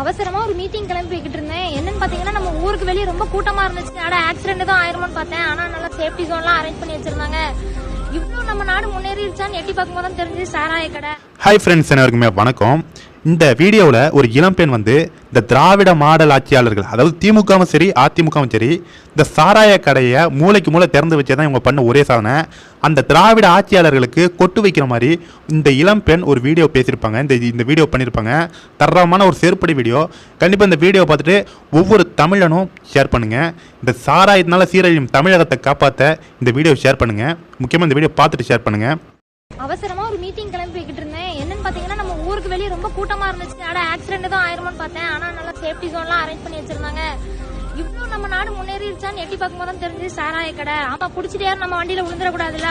அவசரமா ஒரு மீட்டிங் கிளம்பி போய்கிட்டு இருந்தேன். என்னன்னு பாத்தீங்கன்னா நம்ம ஊருக்கு வெளியே ரொம்ப கூட்டமா இருந்துச்சு ஆனா ஆக்சிடென்ட் தான் ஆயிருமோன்னு பார்த்தேன். ஆனா நல்லா சேஃப்டி ஜோன்லாம் அரேஞ்ச் பண்ணி வச்சிருந்தாங்க. இவ்வளவு நம்ம நாடு முன்னேறிடுச்சான்னு எட்டி பார்க்கும்போது தான் தெரிஞ்சு சாராய கடை. ஹாய் ஃப்ரெண்ட்ஸ் எல்லாருக்குமே வணக்கம். இந்த வீடியோவில் ஒரு இளம்பெண் வந்து இந்த திராவிட மாடல் ஆட்சியாளர்கள் அதாவது திமுகவும் சரி அதிமுகவும் சரி இந்த சாராய கடையை மூளைக்கு மூளை திறந்து வச்சு தான் இவங்க பண்ண ஒரே சாதனை. அந்த திராவிட ஆட்சியாளர்களுக்கு கொட்டு வைக்கிற மாதிரி இந்த இளம் பெண் ஒரு வீடியோ பேசியிருப்பாங்க. இந்த இந்த வீடியோ பண்ணியிருப்பாங்க. தரமான ஒரு செருப்படி வீடியோ கண்டிப்பாக இந்த வீடியோ பார்த்துட்டு ஒவ்வொரு தமிழனும் ஷேர் பண்ணுங்கள் இந்த சாராயத்தினால சீரழியும் தமிழகத்தை காப்பாற்ற இந்த வீடியோ ஷேர் பண்ணுங்கள் முக்கியமாக இந்த வீடியோ பார்த்துட்டு ஷேர் பண்ணுங்கள் அவசரமா ஒரு மீட்டிங் கிளம்பி போய்கிட்டு இருந்தேன். என்னன்னு பாத்தீங்கன்னா நம்ம ஊருக்கு வெளியே ரொம்ப கூட்டமா இருந்துச்சு. ஆனா ஆக்சிடென்ட் தான் ஆயிருமோன்னு பார்த்தேன். ஆனா நல்லா சேஃப்டி ஜோன்லாம் அரேஞ்ச் பண்ணி வச்சிருந்தாங்க. இவ்வளவு நம்ம நாடு முன்னேறிடுச்சான்னு எட்டி பார்க்கும்போது தான் தெரிஞ்சு சாராய கடை ஆமா குடிச்சிட்டு யாரும் நம்ம வண்டியில விழுந்துடக்கூடாதுல்ல?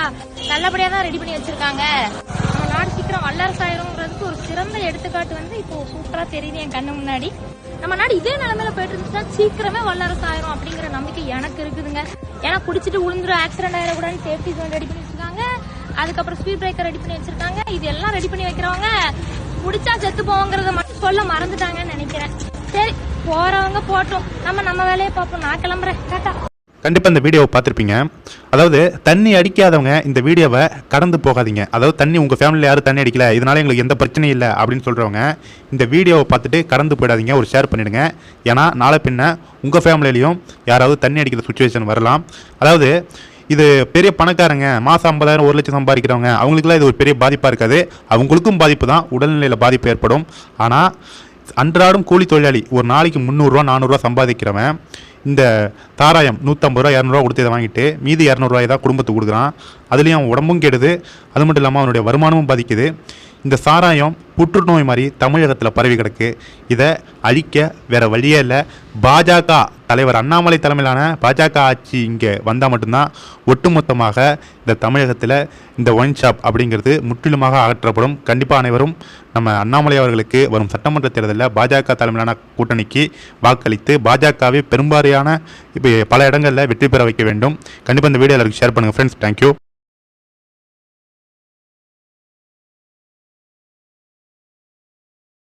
நல்லபடியா தான் ரெடி பண்ணி வச்சிருக்காங்க. நம்ம நாடு சீக்கிரம் வல்லரசு ஆயிருங்கிறதுக்கு ஒரு சிறந்த எடுத்துக்காட்டு வந்து இப்போ சூப்பரா தெரியுது என் கண்ணு முன்னாடி. நம்ம நாடு இதே நிலைமையில போயிட்டு இருந்துச்சுன்னா சீக்கிரமே வல்லரசு ஆயிரும் அப்படிங்கிற நம்பிக்கை எனக்கு இருக்குதுங்க. ஏன்னா குடிச்சிட்டு விழுந்துரும் ஆக்சிடென்ட் ஆயிடக்கூடாதுன்னு சேஃப்டி ஜோன் ரெடி பண்ணி வச்சிருக்காங்க. அதுக்கப்புறம் ஸ்பீட் பிரேக்கர் ரெடி பண்ணி வச்சிருக்காங்க. இது எல்லாம் ரெடி பண்ணி வைக்கிறவங்க குடிச்சா செத்து போவோங்கிறத மட்டும் சொல்ல மறந்துட்டாங்கன்னு நினைக்கிறேன். சரி போறவங்க போட்டோம். நம்ம நம்ம வேலையை பார்ப்போம். நான் கிளம்புறேன். டாட்டா. கண்டிப்பாக இந்த வீடியோவை பார்த்துருப்பீங்க. அதாவது தண்ணி அடிக்காதவங்க இந்த வீடியோவை கடந்து போகாதீங்க. அதாவது தண்ணி உங்கள் ஃபேமிலியில் யாரும் தண்ணி அடிக்கல. இதனால எங்களுக்கு எந்த பிரச்சனையும் இல்லை அப்படின்னு சொல்கிறவங்க இந்த வீடியோவை பார்த்துட்டு கடந்து போயிடாதீங்க. ஒரு ஷேர் பண்ணிடுங்க. ஏன்னா நாளை பின்ன உங்கள் ஃபேமிலியிலையும் யாராவது தண்ணி அடிக்கிற சுச்சுவேஷன் வரலாம். அதாவது இது பெரிய பணக்காரங்க மாதம் ஐம்பதாயிரம் ஒரு லட்சம் சம்பாதிக்கிறவங்க அவங்களுக்குலாம் இது ஒரு பெரிய பாதிப்பாக இருக்காது. அவங்களுக்கும் பாதிப்பு தான் உடல்நிலையில் பாதிப்பு ஏற்படும். ஆனால் அன்றாடம் கூலி தொழிலாளி ஒரு நாளைக்கு முந்நூறுரூவா நானூறுரூவா சம்பாதிக்கிறவன் இந்த தாராயம் நூற்றம்பது ரூபா இரநூறுவா கொடுத்து இதை வாங்கிட்டு மீதி இரநூறுவாயை தான் குடும்பத்துக்கு கொடுக்குறான். அதுலேயும் அவன் உடம்பும் கெடுது. அது மட்டும் இல்லாமல் அவனுடைய வருமானமும் பாதிக்குது. இந்த சாராயம் புற்றுநோய் மாதிரி தமிழகத்தில் பரவி கிடக்கு. இதை அழிக்க வேறு வழியே இல்லை. பாஜக தலைவர் அண்ணாமலை தலைமையிலான பாஜக ஆட்சி இங்கே வந்தால் மட்டும்தான் ஒட்டுமொத்தமாக இந்த தமிழகத்தில் இந்த ஒயின் ஷாப் அப்படிங்கிறது முற்றிலுமாக அகற்றப்படும். கண்டிப்பாக அனைவரும் நம்ம அண்ணாமலை அவர்களுக்கு வரும் சட்டமன்ற தேர்தலில் பாஜக தலைமையிலான கூட்டணிக்கு வாக்களித்து பாஜகவை பெரும்பாலான இப்போ பல இடங்களில் வெற்றி பெற வைக்க வேண்டும். கண்டிப்பாக இந்த வீடியோ எல்லாருக்கும் ஷேர் பண்ணுங்கள் ஃப்ரெண்ட்ஸ் தேங்க்யூ